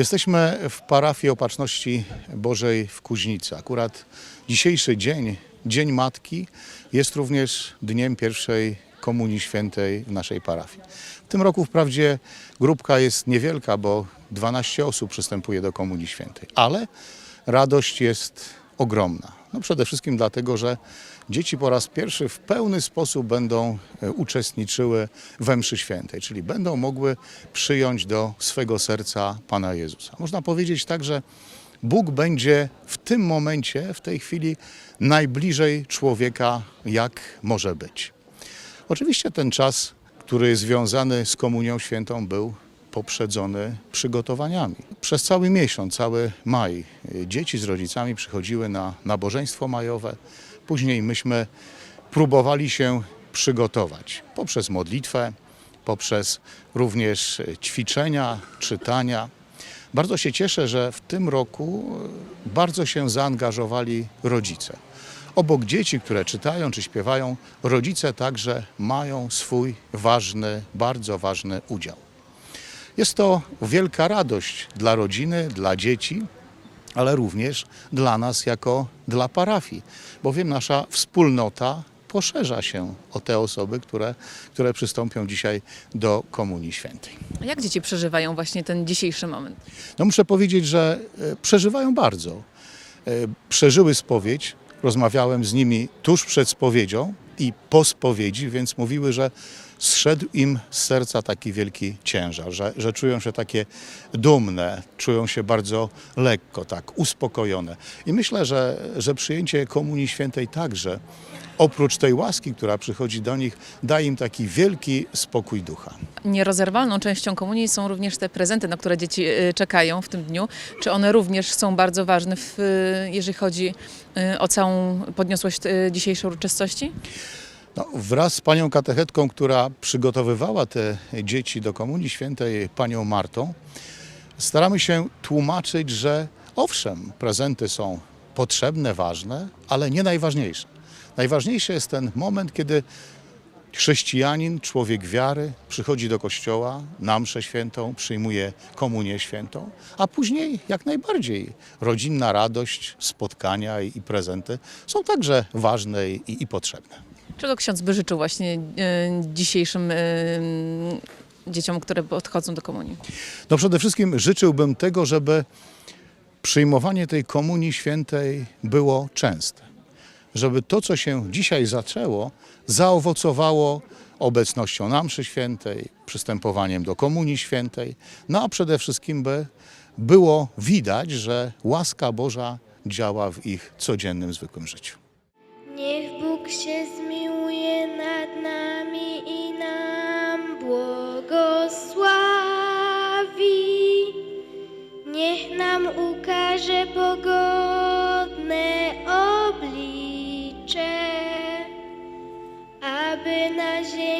Jesteśmy w parafii Opatrzności Bożej w Kuźnicy. Akurat dzisiejszy dzień, Dzień Matki, jest również dniem pierwszej Komunii Świętej w naszej parafii. W tym roku wprawdzie grupka jest niewielka, bo 12 osób przystępuje do Komunii Świętej, ale radość jest ogromna. No przede wszystkim dlatego, że dzieci po raz pierwszy w pełny sposób będą e, uczestniczyły we mszy świętej, czyli będą mogły przyjąć do swego serca Pana Jezusa. Można powiedzieć tak, że Bóg będzie w tym momencie, w tej chwili najbliżej człowieka, jak może być. Oczywiście ten czas, który związany z Komunią Świętą był poprzedzony przygotowaniami. Przez cały miesiąc, cały maj, y, dzieci z rodzicami przychodziły na nabożeństwo majowe. Później myśmy próbowali się przygotować poprzez modlitwę, poprzez również y, ćwiczenia, czytania. Bardzo się cieszę, że w tym roku y, bardzo się zaangażowali rodzice. Obok dzieci, które czytają czy śpiewają, rodzice także mają swój ważny, bardzo ważny udział. Jest to wielka radość dla rodziny, dla dzieci, ale również dla nas jako dla parafii, bowiem nasza wspólnota poszerza się o te osoby, które, które przystąpią dzisiaj do Komunii Świętej. A jak dzieci przeżywają właśnie ten dzisiejszy moment? No muszę powiedzieć, że e, przeżywają bardzo. E, Przeżyły spowiedź, rozmawiałem z nimi tuż przed spowiedzią i po spowiedzi, więc mówiły, że zszedł im z serca taki wielki ciężar, że, że czują się takie dumne, czują się bardzo lekko, tak, uspokojone. I myślę, że, że przyjęcie Komunii Świętej także, oprócz tej łaski, która przychodzi do nich, daje im taki wielki spokój ducha. Nierozerwalną częścią komunii są również te prezenty, na które dzieci y, czekają w tym dniu. Czy one również są bardzo ważne, w, y, jeżeli chodzi y, o całą podniosłość dzisiejszej uroczystości? No, wraz z panią katechetką, która przygotowywała te dzieci do Komunii Świętej, panią Martą, staramy się tłumaczyć, że owszem, prezenty są potrzebne, ważne, ale nie najważniejsze. Najważniejszy jest ten moment, kiedy chrześcijanin, człowiek wiary, przychodzi do kościoła na mszę świętą, przyjmuje komunię świętą, a później jak najbardziej rodzinna radość, spotkania i prezenty są także ważne i, i potrzebne. Czego ksiądz by życzył właśnie y, dzisiejszym y, dzieciom, które odchodzą do komunii? No przede wszystkim życzyłbym tego, żeby przyjmowanie tej komunii świętej było częste. Żeby to, co się dzisiaj zaczęło, zaowocowało obecnością na mszy świętej, przystępowaniem do komunii świętej, no a przede wszystkim by było widać, że łaska Boża działa w ich codziennym, zwykłym życiu. Niech Bóg się zmiłuje apenas gente.